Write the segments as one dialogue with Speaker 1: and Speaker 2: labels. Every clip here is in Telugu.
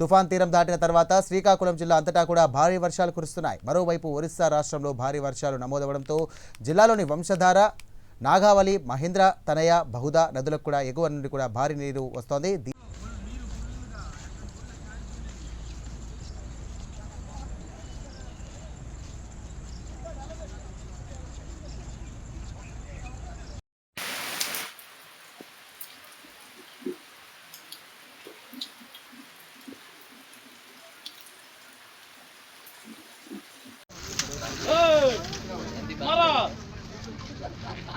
Speaker 1: తుఫాన్ తీరం దాటిన తర్వాత శ్రీకాకుళం జిల్లా అంతటా కూడా భారీ వర్షాలు కురుస్తున్నాయి. మరోవైపు ఒరిస్సా రాష్ట్రంలో భారీ వర్షాలు నమోదవడంతో జిల్లాలోని వంశధార నాగావళి మహేంద్ర తనయ బహుదా నదులకు కూడా ఎగువ నుండి కూడా భారీ నీరు వస్తోంది.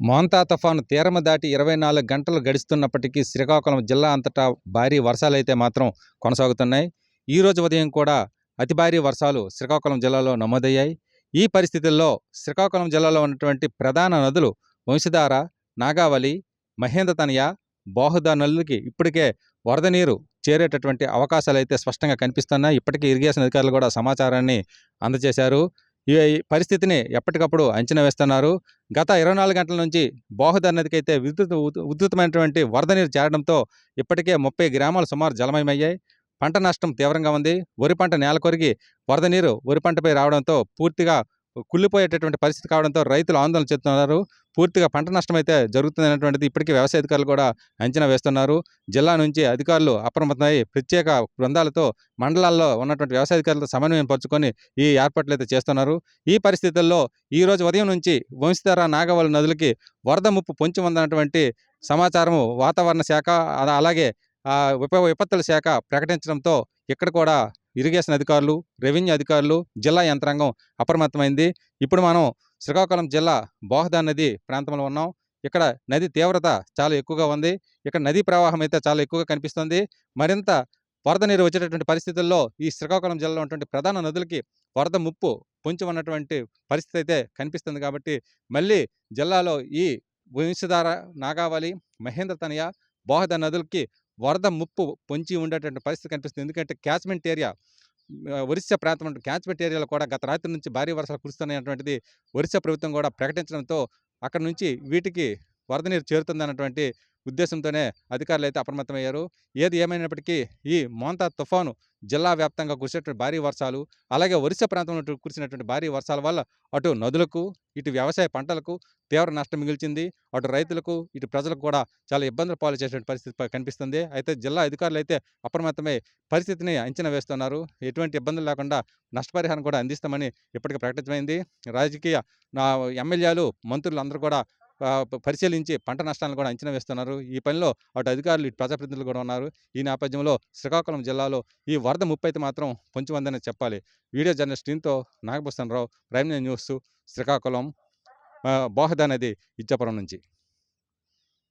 Speaker 2: మోంతా తుఫాను తీరము దాటి ఇరవై నాలుగు గంటలు గడుస్తున్నప్పటికీ శ్రీకాకుళం జిల్లా అంతటా భారీ వర్షాలైతే మాత్రం కొనసాగుతున్నాయి. ఈ రోజు ఉదయం కూడా అతి భారీ వర్షాలు శ్రీకాకుళం జిల్లాలో నమోదయ్యాయి. ఈ పరిస్థితుల్లో శ్రీకాకుళం జిల్లాలో ఉన్నటువంటి ప్రధాన నదులు వంశధార నాగావళి మహేంద్రతనయ బాహుదా నదులకి ఇప్పటికే వరద నీరు చేరేటటువంటి అవకాశాలు అయితే స్పష్టంగా కనిపిస్తున్నాయి. ఇప్పటికే ఇరిగేషన్ అధికారులు కూడా సమాచారాన్ని అందజేశారు. ఈ పరిస్థితిని ఎప్పటికప్పుడు అంచనా వేస్తున్నారు. గత ఇరవై నాలుగు గంటల నుంచి బాహుదా నదికి అయితే విద్యుత్ ఉధ్- ఉధృతమైనటువంటి వరద నీరు చేరడంతో ఇప్పటికే ముప్పై గ్రామాలు సుమారు జలమయమయ్యాయి. పంట నష్టం తీవ్రంగా ఉంది. వరి పంట నేల కొరిగి వరద నీరు వరి పంటపై రావడంతో పూర్తిగా కుళ్ళిపోయేటటువంటి పరిస్థితి కావడంతో రైతులు ఆందోళన చెందుతున్నారు. పూర్తిగా పంట నష్టం అయితే జరుగుతుంది అనేటువంటిది ఇప్పటికీ వ్యవసాయ అధికారులు కూడా అంచనా వేస్తున్నారు. జిల్లా నుంచి అధికారులు అప్రమత్తమై ప్రత్యేక బృందాలతో మండలాల్లో ఉన్నటువంటి వ్యవసాయ అధికారులతో సమన్వయం పరుచుకొని ఈ ఏర్పాట్లు అయితే చేస్తున్నారు. ఈ పరిస్థితుల్లో ఈ రోజు ఉదయం నుంచి వంశధార నాగవల్లి నదులకి వరద ముప్పు పొంచి ఉందన్నటువంటి సమాచారము వాతావరణ శాఖ అలాగే విప విపత్తుల శాఖ ప్రకటించడంతో ఇక్కడ కూడా ఇరిగేషన్ అధికారులు రెవెన్యూ అధికారులు జిల్లా యంత్రాంగం అప్రమత్తమైంది. ఇప్పుడు మనం శ్రీకాకుళం జిల్లా బోహదా నది ప్రాంతంలో ఉన్నాం. ఇక్కడ నది తీవ్రత చాలా ఎక్కువగా ఉంది. ఇక్కడ నదీ ప్రవాహం అయితే చాలా ఎక్కువగా కనిపిస్తుంది. మరింత వరద నీరు వచ్చేటటువంటి పరిస్థితుల్లో ఈ శ్రీకాకుళం జిల్లాలో ఉన్నటువంటి ప్రధాన నదులకి వరద ముప్పు పొంచి ఉన్నటువంటి పరిస్థితి అయితే కనిపిస్తుంది కాబట్టి మళ్ళీ జిల్లాలో ఈ వంశధార నాగావళి మహేంద్ర తనయ బోహద నదులకి వరద ముప్పు పొంచి ఉండేటువంటి పరిస్థితి కనిపిస్తుంది. ఎందుకంటే క్యాచ్మెంట్ ఏరియా ఒరిస్సా ప్రాంతం క్యాచ్మెంట్ ఏరియాలో కూడా గత రాత్రి నుంచి భారీ వర్షాలు కురుస్తున్నాయన్నటువంటిది ఒరిస్సా ప్రభుత్వం కూడా ప్రకటించడంతో అక్కడ నుంచి వీటికి వరద నీరు చేరుతుందన్నటువంటి ఉద్దేశంతోనే అధికారులు అయితే అప్రమత్తమయ్యారు. ఏది ఏమైనప్పటికీ ఈ మోంతా తుఫాను జిల్లా వ్యాప్తంగా కురిసేటువంటి భారీ వర్షాలు అలాగే ఒరిస్సా ప్రాంతంలో కురిసినటువంటి భారీ వర్షాల వల్ల అటు నదులకు ఇటు వ్యవసాయ పంటలకు తీవ్ర నష్టం మిగిల్చింది. అటు రైతులకు ఇటు ప్రజలకు కూడా చాలా ఇబ్బందులు పాలు చేసేటువంటి పరిస్థితి కనిపిస్తుంది. అయితే జిల్లా అధికారులు అయితే అప్రమత్తమై పరిస్థితిని అంచనా వేస్తున్నారు. ఎటువంటి ఇబ్బందులు లేకుండా నష్టపరిహారం కూడా అందిస్తామని ఇప్పటికే ప్రకటించమైంది రాజకీయ నా ఎమ్మెల్యేలు మంత్రులు అందరూ కూడా పరిశీలించి పంట నష్టాలను కూడా అంచనా వేస్తున్నారు. ఈ పనిలో అటు అధికారులు ఇటు ప్రజాప్రతినిధులు కూడా ఉన్నారు. ఈ నేపథ్యంలో శ్రీకాకుళం జిల్లాలో ఈ వరద ముప్పై అయితే మాత్రం పొంచి ఉందని చెప్పాలి. వీడియో జర్నలిస్ట్ టీంతో నాగభూషణరావు ప్రైమ్ న్యూస్ శ్రీకాకుళం. ఆ, బోహదా నది ఇచ్చాపురం నుంచి.